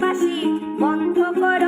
দেশবাসী বন্ধ করো।